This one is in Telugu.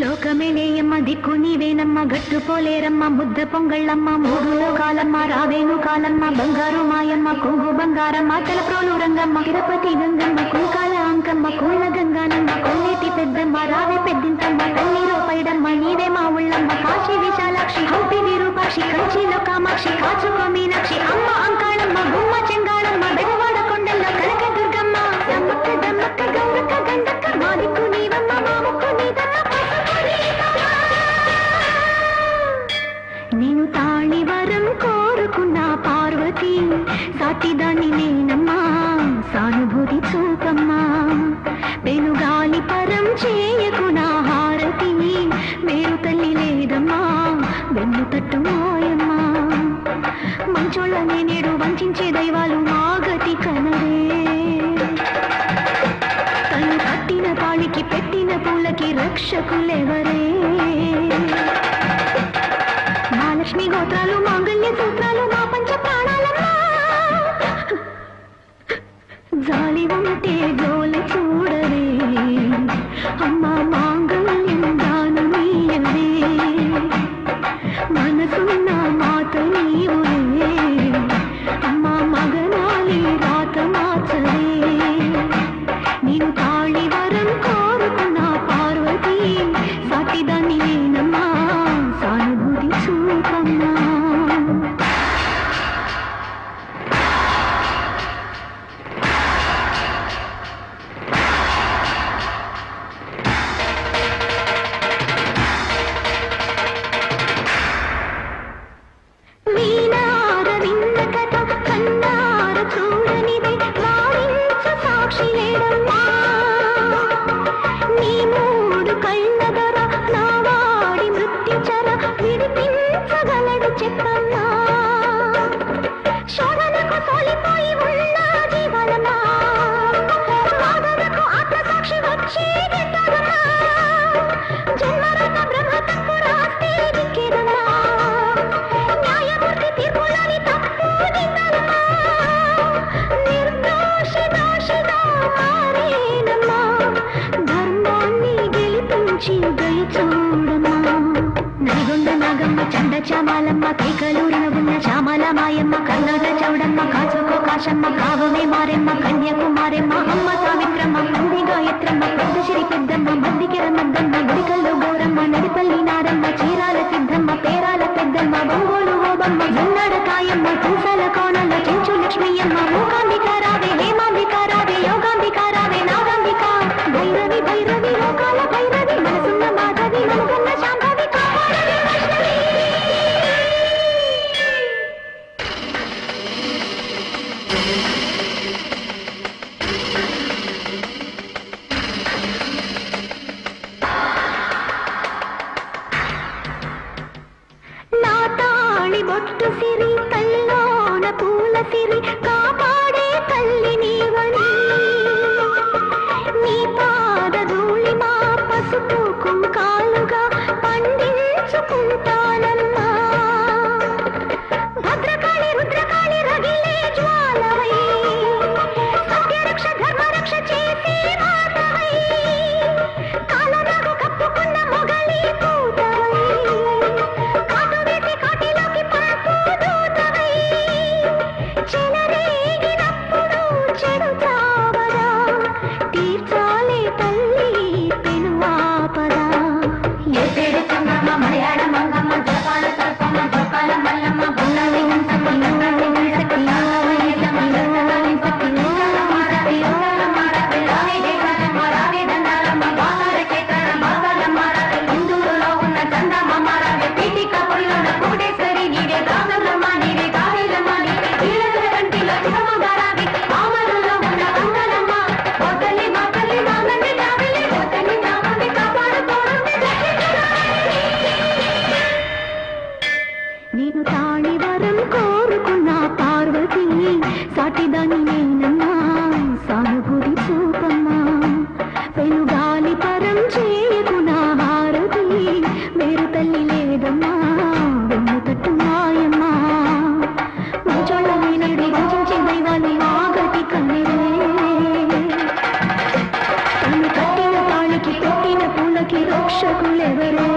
లోకమేనేయమ్మ దిక్కు నీవేనమ్మ గట్టు పోలేరమ్మ ముద్ద పొంగళ్ళమ్మ మూడు లోకాలమ్మ రావేను కాలమ్మ బంగారు మాయమ్మ కొంగు బంగారమ్మ తలప్రోలు రంగమ్మ తిరుపతి గంగమ్మ కుంకాల అంకమ్మ కోళ్ళ గంగానమ్మ కోనేటి పెద్దమ్మ రావే పెద్దింతమ్మ కన్నీరు పైడమ్మ నీవే మా ఉళ్ళమ్మ కాశీ విశాలాక్షి హంపి విరూపాక్షి కంచిలో కామాక్షి కాచుకో మీనాక్షి అమ్మ సాటిదాన్ని నేనమ్మా. సానుభూతి చూపమ్మా. పెనుగాలి పరం చేయకు నా హారతి. మేరు తల్లి లేదమ్మా. వెన్ను తట్టు మోయమ్మా. మంచోళ్ళనే నేడు వంచే దైవాలు మాగతి కనరే. తను కట్టిన తాళికి పెట్టిన పూలకి రక్షకులెవరే? మహాలక్ష్మి గోత్రాలు మాంగళ్య సూత్రాలు லட்சுமி చామాలమ్మ కైకలూరిన ఉన్న శ్యామల మాయమ్మ కర్ణాట చౌడమ్మ కాచుకో కాశమ్మ కావమే మారెమ్మ కన్యాకుమారెమ్మ అమ్మ సావిత్రమ్మ మంది గాయత్రమ్మ పెద్దశ్రీ పెద్దమ్మ మద్దికెర మద్దమ్మ గుడికల్లు గౌరమ్మ నడిపల్లి నారమ్మ చీరాల సిద్ధమ్మ పేరాల పెద్దమ్మ బొంగోలు ఓబమ్మ జొన్నాడ కాయమ్మ తులసాల కోణంల చెంచు లక్ష్మయ్యమ్మ మూకాంబికారావే హేమాంబికారావే యోగాంబికారావే నాగాంబిక. భైరవి భైరవి సిరి కల్లోన పూల సిరి Okay. సాటిదాని నేనన్నా సానుగుడి చూపమ్మా పెనుగాలి పరం చేయకు నా హారతి వేరు తల్లి లేదమ్మా వెన్ను తట్టు మాయమ్మా మంచోళ్ళని భజించి దైవాన్ని ఆగటి కన్నే తను కట్టిన తాళికి పెట్టిన పూలకి రక్షకులెవరో?